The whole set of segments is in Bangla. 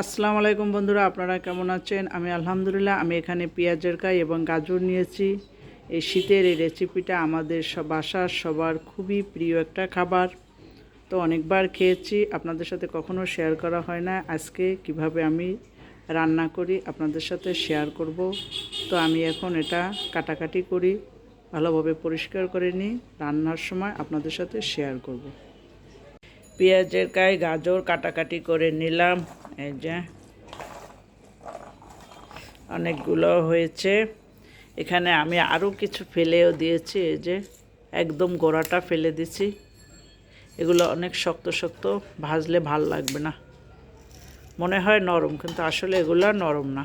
আসসালামু আলাইকুম বন্ধুরা, আপনারা কেমন আছেন? আমি আলহামদুলিল্লাহ, আমি এখানে পেঁয়াজের কাই এবং গাজর নিয়েছি। এই শীতের এই রেসিপিটা আমাদের বাসার সবার খুবই প্রিয় একটা খাবার। তো অনেকবার খেয়েছি, আপনাদের সাথে কখনো শেয়ার করা হয় না। আজকে কীভাবে আমি রান্না করি, আপনাদের সাথে শেয়ার করব। তো আমি এখন এটা কাটাকাটি করি, ভালোভাবে পরিষ্কার করে নিই। রান্নার সময় আপনাদের সাথে শেয়ার করব। পেঁয়াজের গায়ে গাজর কাটাকাটি করে নিলাম। এই যে অনেকগুলো হয়েছে। এখানে আমি আরও কিছু ফেলেও দিয়েছি। এই যে একদম গোড়াটা ফেলে দিছি। এগুলো অনেক শক্ত শক্ত, ভাজলে ভালো লাগবে না। মনে হয় নরম, কিন্তু আসলে এগুলো নরম না।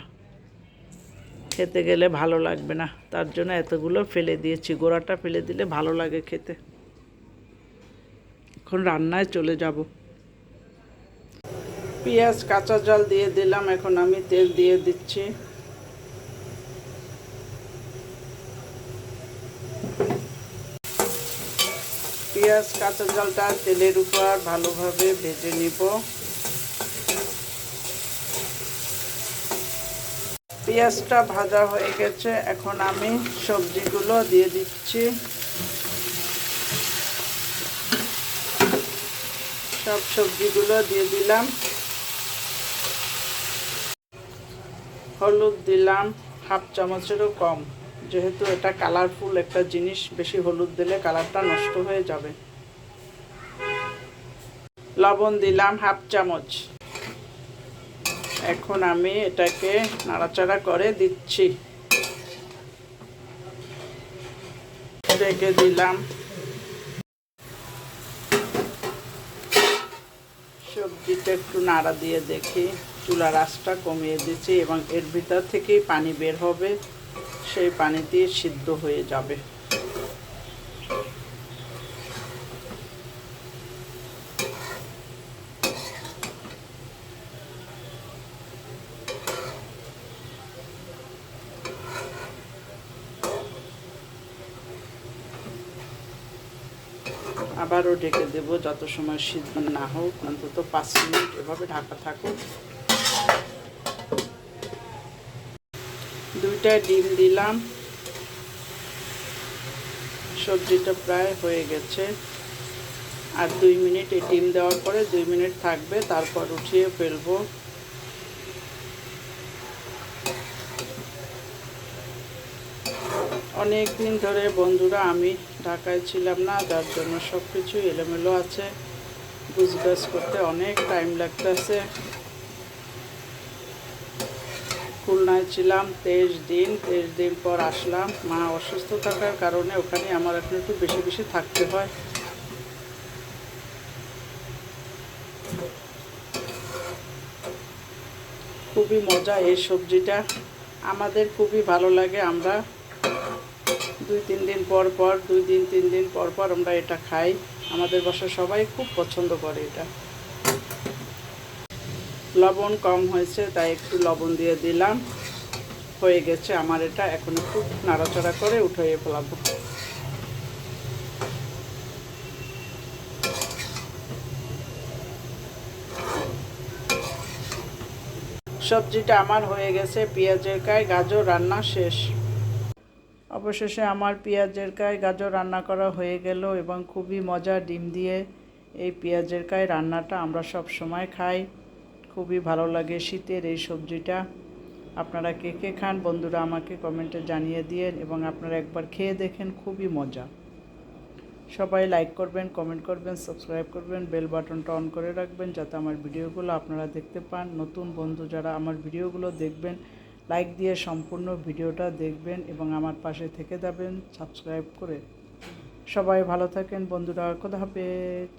খেতে গেলে ভালো লাগবে না। তার জন্য এতগুলো ফেলে দিয়েছি। গোড়াটা ফেলে দিলে ভালো লাগে খেতে। এখন রান্নায় চলে যাব। পেঁয়াজ, কাঁচা জল দিয়ে দিলাম, এখন আমি তেল দিয়ে দিচ্ছি। পেঁয়াজ, কাঁচা জলটা তেলের উপর ভালোভাবে ভেজে নিব। পেঁয়াজটা ভাজা হয়ে গেছে, এখন আমি সবজিগুলো দিয়ে দিচ্ছি। সব সবজিগুলো দিয়ে দিলাম। হলুদ দিলাম, হাফ চামচেরও কম। যেহেতু এটা কালারফুল একটা জিনিস, বেশি হলুদ দিলে কালারটা নষ্ট হয়ে যাবে। লবণ দিলাম হাফ চামচ। এখন আমি এটাকে নাড়াচাড়া করে দিচ্ছি। রেখে দিলাম। সবজিটা একটু নাড়া দিয়ে দেখি। চুলার আঁচটা কমিয়ে দিচ্ছি এবং এর ভিতর থেকেই পানি বের হবে। সেই পানি দিয়ে সিদ্ধ হয়ে যাবে। আবারও ডেকে দেবো যত সময় সিদ্ধ না হোক, অন্তত পাঁচ মিনিট এভাবে ঢাকা থাকুক। দুইটা ডিম দিলাম। সবজিটা প্রায় হয়ে গেছে। আর দুই মিনিট এই ডিম দেওয়ার পরে দুই মিনিট থাকবে, তারপর উঠিয়ে ফেলব। অনেক দিন ধরে বন্ধুরা, আমি ঢাকায় ছিলাম না, যার জন্য সব কিছু এলোমেলো আছে। গুজগাছ করতে অনেক টাইম লাগতেছে। খুলনায় ছিলাম তেইশ দিন তেইশ দিন পর আসলাম। মা অসুস্থ থাকার কারণে ওখানে আমার এখন একটু বেশি বেশি থাকতে হয়। খুবই মজা এই সবজিটা। আমাদের খুবই ভালো লাগে আমরা। দুই তিন দিন পর পর, দুই দিন তিন দিন পর পর আমরা এটা খাই। আমাদের বাসায় সবাই খুব পছন্দ করে এটা। লবণ কম হয়েছে, তাই একটু লবণ দিয়ে দিলাম। হয়ে গেছে আমার এটা, এখন একটু নাড়াচাড়া করে উঠিয়ে ফেলাবো। সবজিটা আমার হয়ে গেছে, পেঁয়াজের গায়ে গাজর, রান্না শেষ। অবশেষে আমার পেঁয়াজের কায় গাজর রান্না করা হয়ে গেল এবং খুবই মজা ডিম দিয়ে এই পেঁয়াজের কায় রান্নাটা আমরা সব সময় খাই। খুবই ভালো লাগে শীতের এই সবজিটা। আপনারা কে কে খান বন্ধুরা আমাকে কমেন্টে জানিয়ে দিয়েন এবং আপনারা একবার খেয়ে দেখেন, খুবই মজা। সবাই লাইক করবেন কমেন্ট করবেন সাবস্ক্রাইব করবেন বেল বাটনটা অন করে রাখবেন যাতে আমার ভিডিওগুলো আপনারা দেখতে পান। নতুন বন্ধু যারা আমার ভিডিওগুলো দেখবেন লাইক দিয়ে সম্পূর্ণ ভিডিওটা দেখবেন এবং আমার পাশে থেকে যাবেন সাবস্ক্রাইব করে। সবাই ভালো থাকেন বন্ধুরা, খোদা হাফেজ।